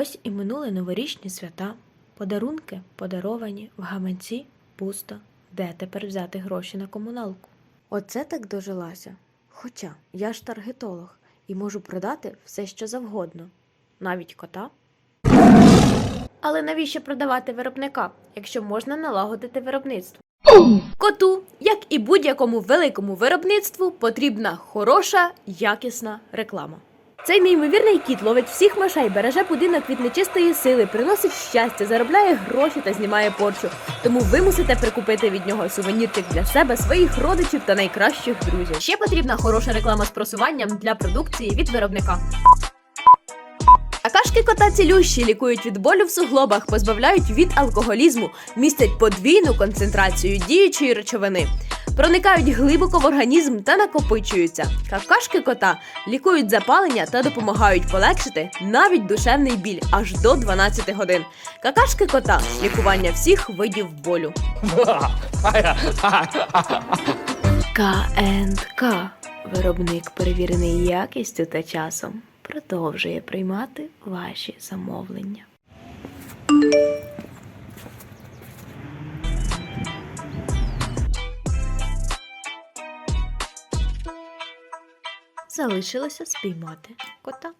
Ось і минули новорічні свята, подарунки подаровані, в гаманці пусто. Де тепер взяти гроші на комуналку? Оце так дожилася. Хоча я ж таргетолог і можу продати все, що завгодно, навіть кота. Але навіщо продавати виробника, якщо можна налагодити виробництво? Коту, як і будь-якому великому виробництву, потрібна хороша, якісна реклама. Цей неймовірний кіт ловить всіх мишей, береже будинок від нечистої сили, приносить щастя, заробляє гроші та знімає порчу. Тому ви мусите прикупити від нього сувенірчик для себе, своїх родичів та найкращих друзів. Ще потрібна хороша реклама з просуванням для продукції від виробника. Какашки кота цілющі лікують від болю в суглобах, позбавляють від алкоголізму, містять подвійну концентрацію діючої речовини, проникають глибоко в організм та накопичуються. Какашки кота лікують запалення та допомагають полегшити навіть душевний біль аж до 12 годин. Какашки кота лікування всіх видів болю. К&К виробник перевірений якістю та часом продовжує приймати ваші замовлення. Залишилося спіймати кота.